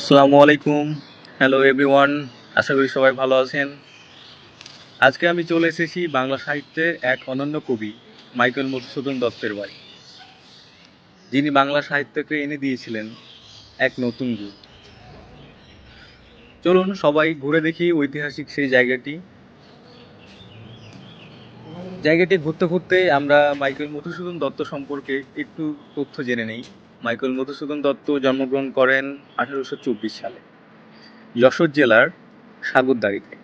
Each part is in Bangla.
আসসালামু আলাইকুম। হ্যালো এভরিওয়ান আশা করি সবাই ভালো আছেন। আজকে আমি চলে এসেছি বাংলা সাহিত্যের এক অনন্য কবি, মাইকেল মধুসূদন দত্তের বাড়ি। যিনি বাংলা সাহিত্যকে এনে দিয়েছিলেন এক নতুন যুগ। চলুন সবাই ঘুরে দেখি ঐতিহাসিক সেই জায়গাটি। জায়গাটি ঘুরতে ঘুরতে আমরা মাইকেল মধুসূদন দত্ত সম্পর্কে একটু তথ্য জেনে নেই। মাইকেল মধুসূদন দত্ত জন্মগ্রহণ করেন আঠারোশো চব্বিশ সালে, যশোর জেলার সাগরদাড়িতে।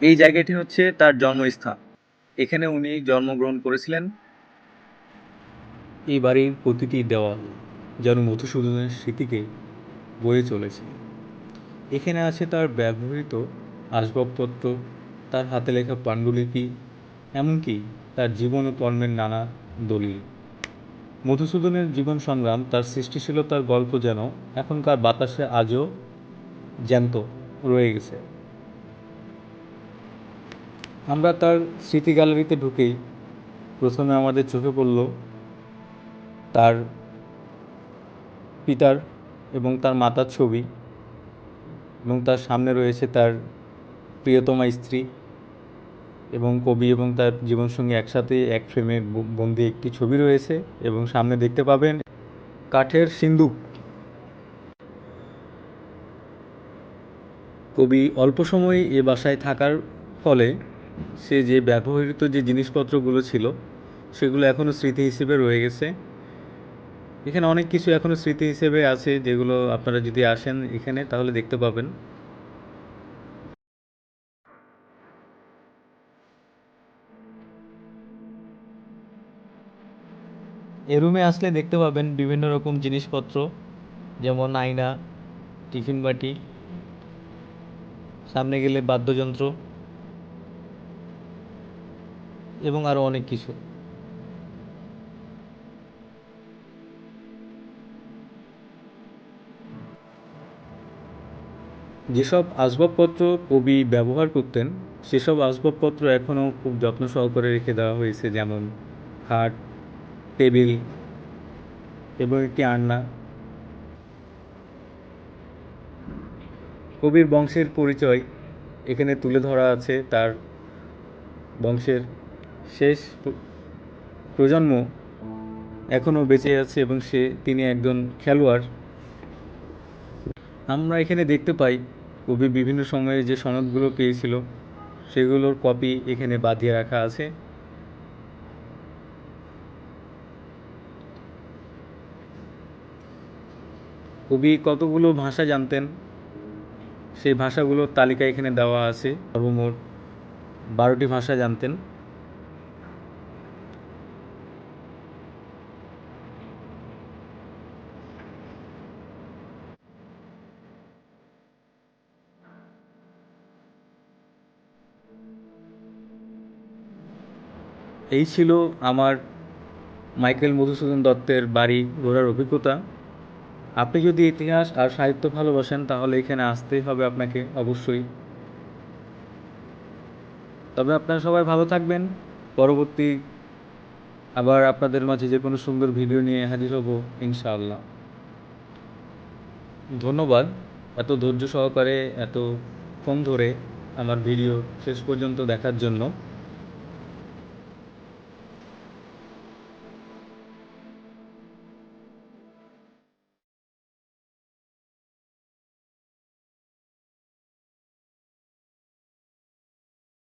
এই জায়গাটি হচ্ছে তার জন্মস্থান। এখানে উনি জন্মগ্রহণ করেছিলেন। এই বাড়ির প্রতিটি দেওয়াল যেন মধুসূদনের স্মৃতিকে বয়ে চলেছে। এখানে আছে তার ব্যবহৃত আসবাবপত্র, তার হাতে লেখা পাণ্ডুলিপি এমনকি তার জীবন ও কর্মের নানা দলিল। মধুসূদনের জীবন সংগ্রাম, তার সৃষ্টিশীলতার গল্প যেন এখনকার বাতাসে আজও জ্যান্ত রয়ে গেছে। আমরা তার স্মৃতি গ্যালারিতে ঢুকেই প্রথমে আমাদের চোখে পড়ল তার পিতার এবং তার মাতার ছবি এবং তার সামনে রয়েছে তার প্রিয়তমা স্ত্রী। এবং কবি এবং তার জীবনসঙ্গী একসাথে এক ফ্রেমে বন্দি একটি ছবি রয়েছে এবং সামনে দেখতে পাবেন কাঠের সিন্দুক। কবি অল্প সময় এ বাসায় থাকার ফলে সে যে ব্যবহৃত যে জিনিসপত্রগুলো ছিল, সেগুলো এখনও স্মৃতি হিসেবে রয়ে গেছে। এখানে অনেক কিছু এখনও স্মৃতি হিসেবে আছে যেগুলো আপনারা যদি আসেন এখানে, তাহলে দেখতে পাবেন। এ রুমে আসলে দেখতে পাবেন বিভিন্ন রকম জিনিসপত্র, যেমন আয়না, টিফিন বাটি, সামনে গেলে বাদ্যযন্ত্র এবং আরও অনেক কিছু। যেসব আসবাবপত্র কবি ব্যবহার করতেন, সেসব আসবাবপত্র এখনও খুব যত্ন সহকারে রেখে দেওয়া হয়েছে, যেমন খাট টেবিল এবং একটি আলনা কবির বংশের পরিচয় এখানে তুলে ধরা আছে। তার বংশের শেষ প্রজন্ম এখনও বেঁচে আছে এবং সে, তিনি একজন খেলোয়াড়। আমরা এখানে দেখতে পাই, কবি বিভিন্ন সময়ে যে সনদগুলো পেয়েছিল, সেগুলোর কপি এখানে বাঁধিয়ে রাখা আছে। কবি কতগুলো ভাষা জানতেন? সেই ভাষাগুলোর তালিকা এখানে দেওয়া আছে। সর্বমোট বারোটি ভাষা জানতেন। এই ছিল আমার মাইকেল মধুসূদন দত্তের বাড়ি ঘোরার অভিজ্ঞতা। আপনি যদি ইতিহাস আর সাহিত্য ভালোবাসেন, তাহলে এখানে আসতেই হবে আপনাকে অবশ্যই। তবে আপনারা সবাই ভালো থাকবেন। পরবর্তী আবার আপনাদের মাঝে যে কোনো সুন্দর ভিডিও নিয়ে হাজির হব, ইনশাআল্লাহ। ধন্যবাদ এত ধৈর্য সহকারে, এত ফোন ধরে আমার ভিডিও শেষ পর্যন্ত দেখার জন্য।